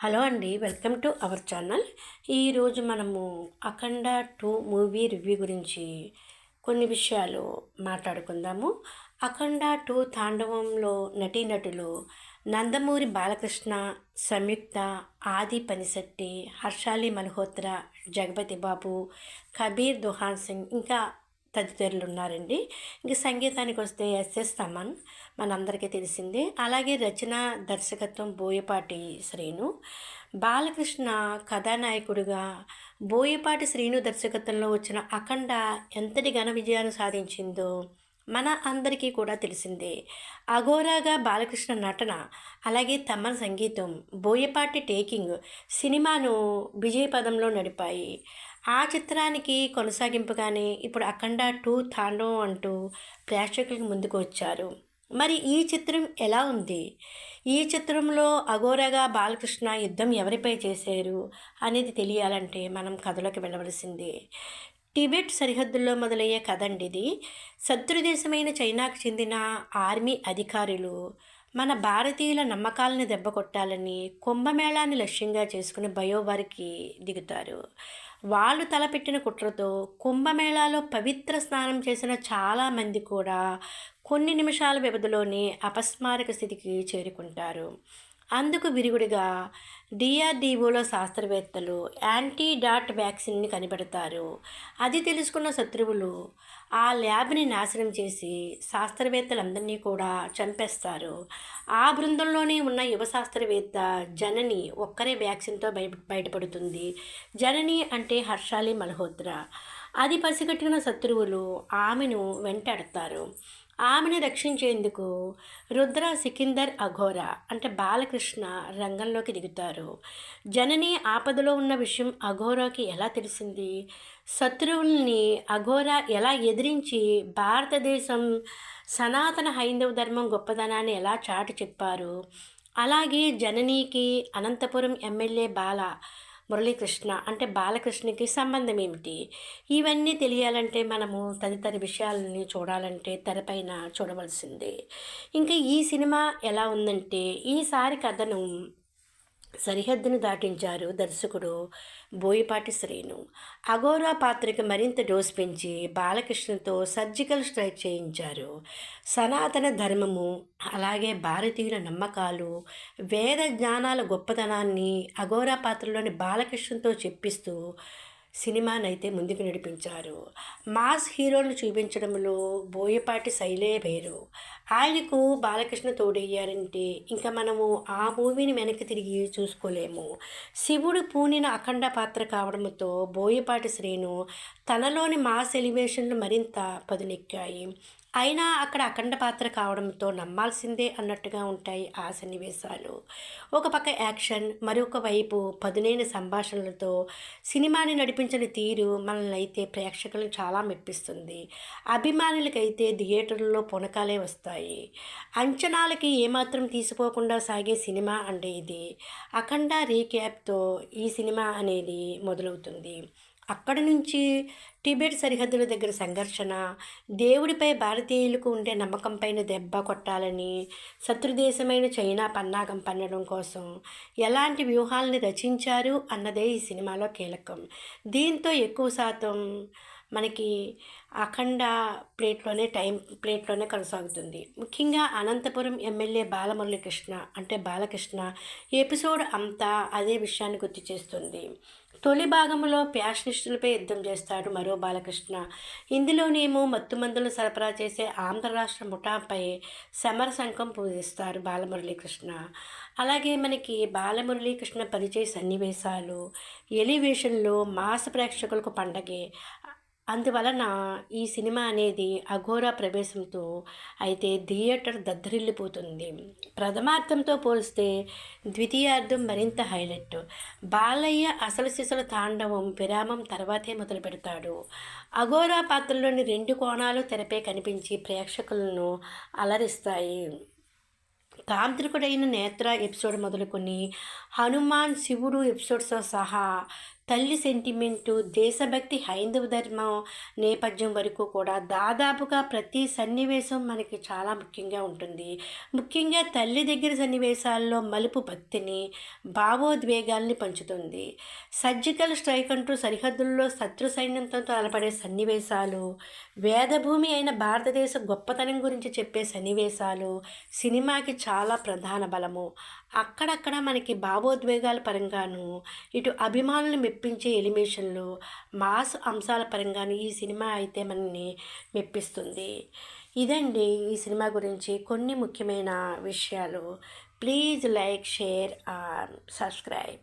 Hello అండి welcome to our channel. ఈరోజు మనము అఖండ టూ మూవీ రివ్యూ గురించి కొన్ని విషయాలు మాట్లాడుకుందాము. అఖండ టూ తాండవంలో నటీనటులు నందమూరి బాలకృష్ణ సంయుక్త ఆది పనిశెట్టి హర్షాలి మల్హోత్రా జగపతి బాబు కబీర్ దుహాన్ సింగ్ ఇంకా తదితరులు ఉన్నారండి. ఇంక సంగీతానికి వస్తే ఎస్ఎస్ తమన్ మనందరికీ తెలిసిందే. అలాగే రచన దర్శకత్వం బోయపాటి శ్రీను. బాలకృష్ణ కథానాయకుడిగా బోయపాటి శ్రీను దర్శకత్వంలో వచ్చిన అఖండ ఎంతటి ఘన విజయాన్ని సాధించిందో మన అందరికీ కూడా తెలిసిందే. అఘోరాగా బాలకృష్ణ నటన అలాగే తమన్ సంగీతం బోయపాటి టేకింగ్ సినిమాను విజయపదంలో నడిపాయి. ఆ చిత్రానికి కొనసాగింపుగానే ఇప్పుడు అఖండ టూ తాండవం అంటూ ప్రేక్షకులకు ముందుకు వచ్చారు. మరి ఈ చిత్రం ఎలా ఉంది? ఈ చిత్రంలో అఘోరగా బాలకృష్ణ యుద్ధం ఎవరిపై చేశారు అనేది తెలియాలంటే మనం కథలోకి వెళ్ళవలసిందే. టిబెట్ సరిహద్దుల్లో మొదలయ్యే కథ అండి ఇది శత్రుదేశమైన చైనాకు చెందిన ఆర్మీ అధికారులు మన భారతీయుల నమ్మకాలను దెబ్బకొట్టాలని కుంభమేళాన్ని లక్ష్యంగా చేసుకుని బయోవారికి దిగుతారు. వాళ్ళు తలపెట్టిన కుట్రతో కుంభమేళాలో పవిత్ర స్నానం చేసిన చాలామంది కూడా కొన్ని నిమిషాల వ్యవధిలోనే అపస్మారక స్థితికి చేరుకుంటారు. అందుకు విరుగుడిగా డిఆర్డిఓలో శాస్త్రవేత్తలు యాంటీడాట్ వ్యాక్సిన్ని కనిపెడతారు. అది తెలుసుకున్న శత్రువులు ఆ ల్యాబ్ని నాశనం చేసి శాస్త్రవేత్తలందరినీ కూడా చంపేస్తారు. ఆ బృందంలోనే ఉన్న యువ శాస్త్రవేత్త జనని ఒక్కరే వ్యాక్సిన్తో బయ బయటపడుతుంది. జనని అంటే హర్షాలి మల్హోత్రా. అది పసిగట్టిన శత్రువులు ఆమెను వెంటాడతారు. ఆమెను రక్షించేందుకు రుద్ర సికిందర్ అఘోరా అంటే బాలకృష్ణ రంగంలోకి దిగుతారు. జనని ఆపదలో ఉన్న విషయం అఘోరాకి ఎలా తెలిసింది? శత్రువుల్ని అఘోరా ఎలా ఎదిరించి భారతదేశం సనాతన హైందవ ధర్మం గొప్పదనాన్ని ఎలా చాటి చెప్పారు? అలాగే జననీకి అనంతపురం ఎమ్మెల్యే బాల మురళీకృష్ణ అంటే బాలకృష్ణకి సంబంధం ఏమిటి? ఇవన్నీ తెలియాలంటే మనము తదితర విషయాలని చూడాలంటే తెరపైన చూడవలసిందే. ఇంకా ఈ సినిమా ఎలా ఉందంటే ఈసారి కథను సరిహద్దును దాటించారు దర్శకుడు బోయపాటి శ్రీను. అగోరా పాత్రకి మరింత డోస్ పెంచి బాలకృష్ణతో సర్జికల్ స్ట్రైక్ చేయించారు. సనాతన ధర్మము అలాగే భారతీయుల నమ్మకాలు వేద జ్ఞానాల గొప్పతనాన్ని అగోరా పాత్రలోని బాలకృష్ణతో చెప్పిస్తూ సినిమానైతే ముందుకు నడిపించారు. మాస్ హీరోలను చూపించడంలో బోయపాటి శైలే వేరు. ఆయనకు బాలకృష్ణ తోడయ్యారంటే ఇంకా మనము ఆ మూవీని వెనక్కి తిరిగి చూసుకోలేము. శివుడు పూనిన అఖండ పాత్ర కావడంతో బోయపాటి శ్రీను తనలోని మాస్ ఎలివేషన్లు మరింత పదునెక్కాయి. అయినా అక్కడ అఖండ పాత్ర కావడంతో నమ్మాల్సిందే అన్నట్టుగా ఉంటాయి ఆ సన్నివేశాలు. ఒక పక్క యాక్షన్ మరొక వైపు పదునైన సంభాషణలతో సినిమాని నడిపించిన తీరు మనల్ని అయితే ప్రేక్షకులను చాలా మెప్పిస్తుంది. అభిమానులకైతే థియేటర్లలో పునకాలే వస్తాయి. అంచనాలకి ఏమాత్రం తీసుకోకుండా సాగే సినిమా అంటే ఇది. అఖండ రీక్యాప్తో ఈ సినిమా అనేది మొదలవుతుంది. అక్కడి నుంచి టిబెట్ సరిహద్దుల దగ్గర సంఘర్షణ దేవుడిపై భారతీయులకు ఉండే నమ్మకంపైన దెబ్బ కొట్టాలని శత్రుదేశమైన చైనా పన్నాగం పన్నడం కోసం ఎలాంటి వ్యూహాలని రచించారు అన్నదే ఈ సినిమాలో కీలకం. దీంతో ఎక్కువ శాతం మనకి అఖండ ప్లేట్లోనే టైం ప్లేట్లోనే కొనసాగుతుంది. ముఖ్యంగా అనంతపురం ఎమ్మెల్యే బాలమురళీకృష్ణ అంటే బాలకృష్ణ ఎపిసోడ్ అంతా అదే విషయాన్ని గుర్తు చేస్తుంది. తొలి భాగంలో ప్యాషనిస్టులపై యుద్ధం చేస్తాడు మరో బాలకృష్ణ. ఇందులోనేమో మత్తుమందులు సరఫరా చేసే ఆంధ్ర రాష్ట్ర ముఠాపై సమర సంఘం పూజిస్తారు బాలమురళీకృష్ణ. అలాగే మనకి బాలమురళీకృష్ణ పరిచయ సన్నివేశాలు ఎలివేషన్లో మాస ప్రేక్షకులకు పండగే అందువలన ఈ సినిమా అనేది అఘోర ప్రవేశంతో అయితే థియేటర్ దద్దరిల్లిపోతుంది. ప్రథమార్థంతో పోలిస్తే ద్వితీయార్థం మరింత హైలైట్. బాలయ్య అసలు శిశుల తాండవం విరామం తర్వాతే మొదలు పెడతాడు. అఘోరా పాత్రలోని రెండు కోణాలు తెరపై కనిపించి ప్రేక్షకులను అలరిస్తాయి. తాంత్రికుడైన నేత్ర ఎపిసోడ్ మొదలుకొని హనుమాన్ శివుడు ఎపిసోడ్స్తో సహా తల్లి సెంటిమెంటు దేశభక్తి హైందవ ధర్మం నేపథ్యం వరకు కూడా దాదాపుగా ప్రతి సన్నివేశం మనకి చాలా ముఖ్యంగా ఉంటుంది. ముఖ్యంగా తల్లి దగ్గర సన్నివేశాల్లో మలుపు భక్తిని భావోద్వేగాల్ని పంచుతుంది. సర్జికల్ స్ట్రైక్ అంటూ సరిహద్దుల్లో శత్రు సైన్యంతో తలపడే సన్నివేశాలు వేదభూమి అయిన భారతదేశ గొప్పతనం గురించి చెప్పే సన్నివేశాలు సినిమాకి చాలా ప్రధాన బలము. అక్కడక్కడ మనకి భావోద్వేగాల పరంగాను ఇటు అభిమానులు మెప్పించే ఎలిమేషన్లు మాస్ అంశాల పరంగాను ఈ సినిమా అయితే మనల్ని మెప్పిస్తుంది. ఇదండి ఈ సినిమా గురించి కొన్ని ముఖ్యమైన విషయాలు. Please like share subscribe.